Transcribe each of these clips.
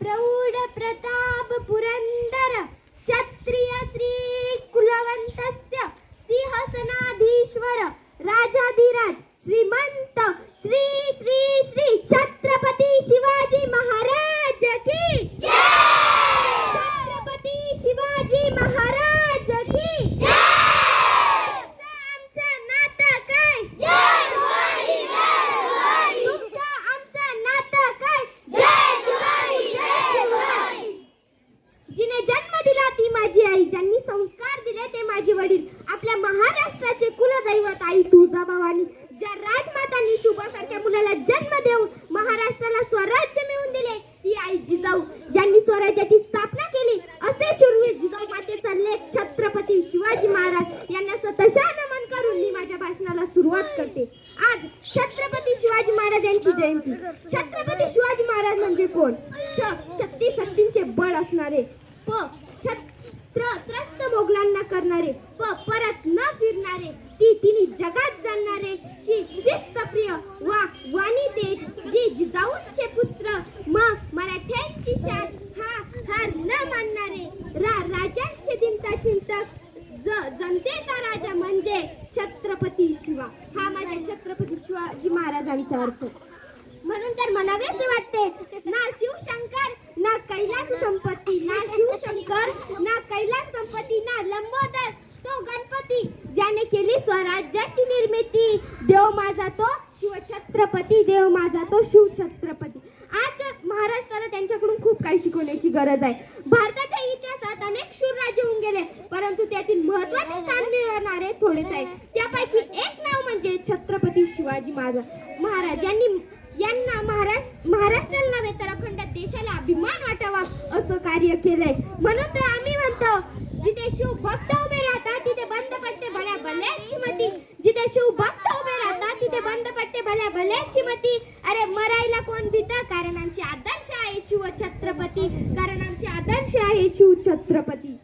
प्रौढ प्रताप पुरंदर क्षत्रिय श्री कुलवंतस्य सिंहसनाधीश्वर राजाधिराज श्रीमंत श्री श्री श्री छत्रपती शिवाजी महाराज की जय शिवाजी महाराज की तुमचं आमचं नातं काय तुमचं आमचं नातं काय जिने जन्म दिला ती माझी आई ज्यांनी संस्कार दिले ते माझे वडील. आपल्या महाराष्ट्राचे कुलदैवत आई तुळजाभवानी ज्या राजमातांनी शुभासारख्या मुलाला जन्म देऊन महाराष्ट्राला स्वराज्य मिळवून दिले ती आई जिजाऊ. ज्यांनी स्वराज्याची स्थापना केली असे शूरवीर जिजाऊ मातेचा लेख छत्रपती शिवाजी महाराज यांना सतशा नमन करून मी माझ्या भाषणाला सुरुवात करते. आज छत्रपती शिवाजी महाराज यांची जयंती. छत्रपती शिवाजी महाराज म्हणजे कोण? छ छत्तीस शक्तींचे बळ असणारे. प छत्र त्रस्त मोगलांना करणारे प परत न फिरणारे ती तिने जगात जाणणारे शि शिस्तप्रिय वा वाणी तेज जी जिजाऊचे पुत्र म मराठ्यांची शान हा हार न मानणारे. रा राजांचे दिनता चिंतक ज जनतेचा राजा म्हणजे छत्रपती शिवा. हा माझ्या छत्रपती शिवाजी महाराजांचा अर्थ. शंकर म्हणावे असे वाटते. ना शिवशंकर ना कैलास संपत्ती. ना शिवशंकर ना कैलास संपत्ती ना लंबोदर तो गणपती ज्याने केली स्वराज्याची निर्मिती. देव माझा तो शिवछत्रपती देव माझा तो शिवछत्रपती. आज महाराष्ट्राला त्यांच्याकडून खूप काही शिकवण्याची गरज आहे. भारताच्या इतिहासात अनेक शूर राजे होऊन गेले परंतु त्यातील महत्त्वाचे स्थान मिळवणारे थोडेच आहे. त्यापैकी एक नाव म्हणजे छत्रपती शिवाजी महाराज. महाराज यांना महाराष्ट्र महाराष्ट्राला नव्हे तर अखंड देशाला अभिमान वाटावा असं कार्य केलंय. म्हणून तर आम्ही म्हणतो जिथे शिव भक्त उभे राहतात तिथे बंद पडते भल्या भल्याची मती जिथे शिव भक्त उभे राहतात तिथे बंद पडते भल्या भल्यांची मती अरे मरायला कोण भीत? कारण आमचे आदर्श आहे शिव छत्रपती. कारण आमचे आदर्श आहे शिव छत्रपती.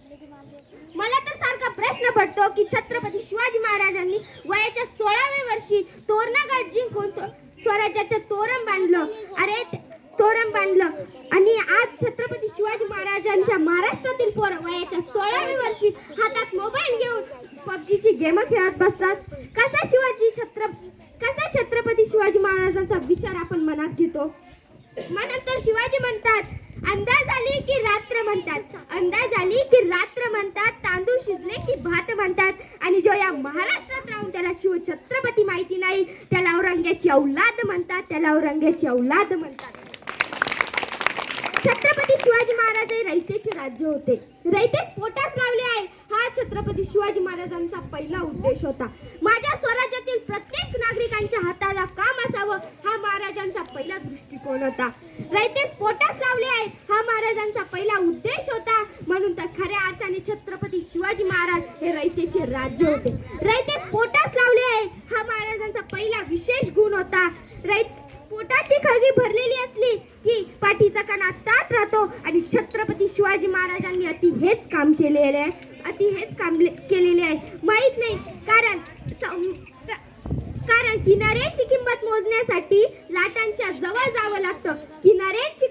मला तर सारखा प्रश्न पडतो की छत्रपती शिवाजी महाराजांनी वयाच्या सोळाव्या वर्षी तोरणागड जिंकून स्वराज्याचं तोरण बांधलं. अरे तोरण बांधलं. आणि आज छत्रपती शिवाजी महाराजांच्या महाराष्ट्रातील पोरं वयाच्या सोळाव्या वर्षी हातात मोबाईल घेऊन पबजीची गेम खेळत बसतात. कसा शिवाजी छत्र कसा छत्रपती शिवाजी महाराजांचा विचार आपण मनात घेतो? म्हणून तर शिवाजी म्हणतात अंदाज आली की रात्र म्हणतात. अंदाज आली की रात्र म्हणतात. तांदूळ शिजले की भात म्हणतात. आणि जो या महाराष्ट्रात राहून त्याला शिव छत्रपती माहिती नाही त्याला औरंग्याची औलाद म्हणतात. त्याला औरंग्याची औलाद म्हणतात. छत्रपती शिवाजी महाराज हे रयतेचे राज्य होते. रयतेच पोटास लावले आहे. छत्रपती शिवाजी महाराजांचा पहिला उद्देश होता. माझ्या स्वराज्यातील प्रत्येक नागरिकांच्या हाताला काम असावं हा महाराजांचा पहिला दृष्टिकोन होता. रयतेस पोटास लावले आहे हा महाराजांचा पहिला उद्देश होता. म्हणून तर खऱ्या अर्थाने छत्रपती शिवाजी महाराज हे रयतेचे राज्य होते. रयतेस पोटास लावले आहे हा महाराजांचा पहिला विशेष गुण होता. रयत सोन्याची खळगी भरलेली असली की पाठीचा कणा ताट राहतो आणि छत्रपती शिवाजी महाराजांनी अति हेच काम केलेले आहे. अति हेच काम केलेले आहे. माहीत नाही कारण कारण किनाऱ्याची किंमत मोजण्यासाठी लाटांच्या जवळ जावं लागतं. किनाऱ्याची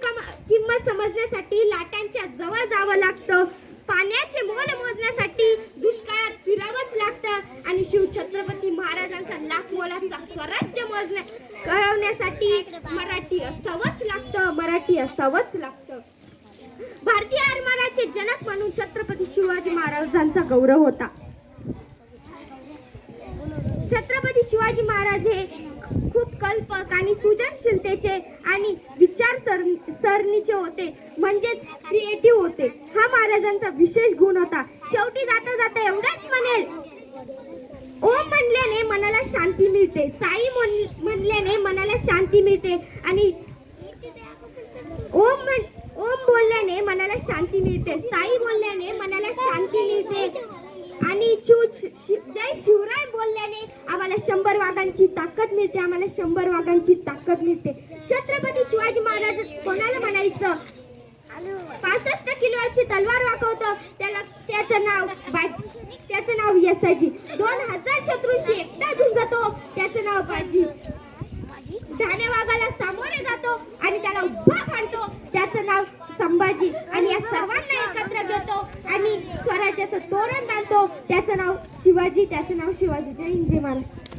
किंमत समजण्यासाठी लाटांच्या जवळ जावं लागतं. पाण्याचे मोल मोजण्यासाठी दुष्काळात फिरावंच लागतं. आणि शिव छत्रपती महाराजांचा लाखमोलाचा स्वराज्य मोजण्या कळवण्यासाठी मराठी असावंच लागतं मराठी असावंच लागतं. भारतीय आरमाराचे जनक म्हणून छत्रपती शिवाजी महाराजांचा गौरव होता. छत्रपती शिवाजी महाराज हे खूप कल्पक आणि सृजनशीलतेचे आणि विचार सर सरणीचे होते. म्हणजेच क्रिएटिव्ह होते. हा महाराजांचा विशेष गुण होता. शेवटी जाता जाता एवढंच म्हणेल शांती मिळते. साई म्हण- म्हणल्याने मनाला शांती मिळते आणि ओम म्हण ओम बोलल्याने मनाला शांती मिळते. साई बोलल्याने मनाला शांती मिळते. आणि शिव शि- जय शिवराय बोलल्याने आम्हाला शंभर वाघांची ताकद मिळते. आम्हाला शंभर वाघांची ताकद मिळते. छत्रपती शिवाजी महाराज कोणाला म्हणायचं? पासष्ट किलोची तलवार वाकवतो. त्याला त्याचं नाव बाय त्याचं नाव यसाजी. दोन हजार शत्रूंशी एकटा झुंजतो त्याचं नाव बाजी. धाने वाघाला सामोरे जातो आणि त्याला उभा फाडतो त्याचं त्याचं नाव संभाजी. आणि या सर्वांना एकत्र घेतो आणि स्वराज्याचं तोरण बांधतो. त्याचं नाव शिवाजी. त्याचं नाव शिवाजी. जय हिंद जय महाराष्ट्र.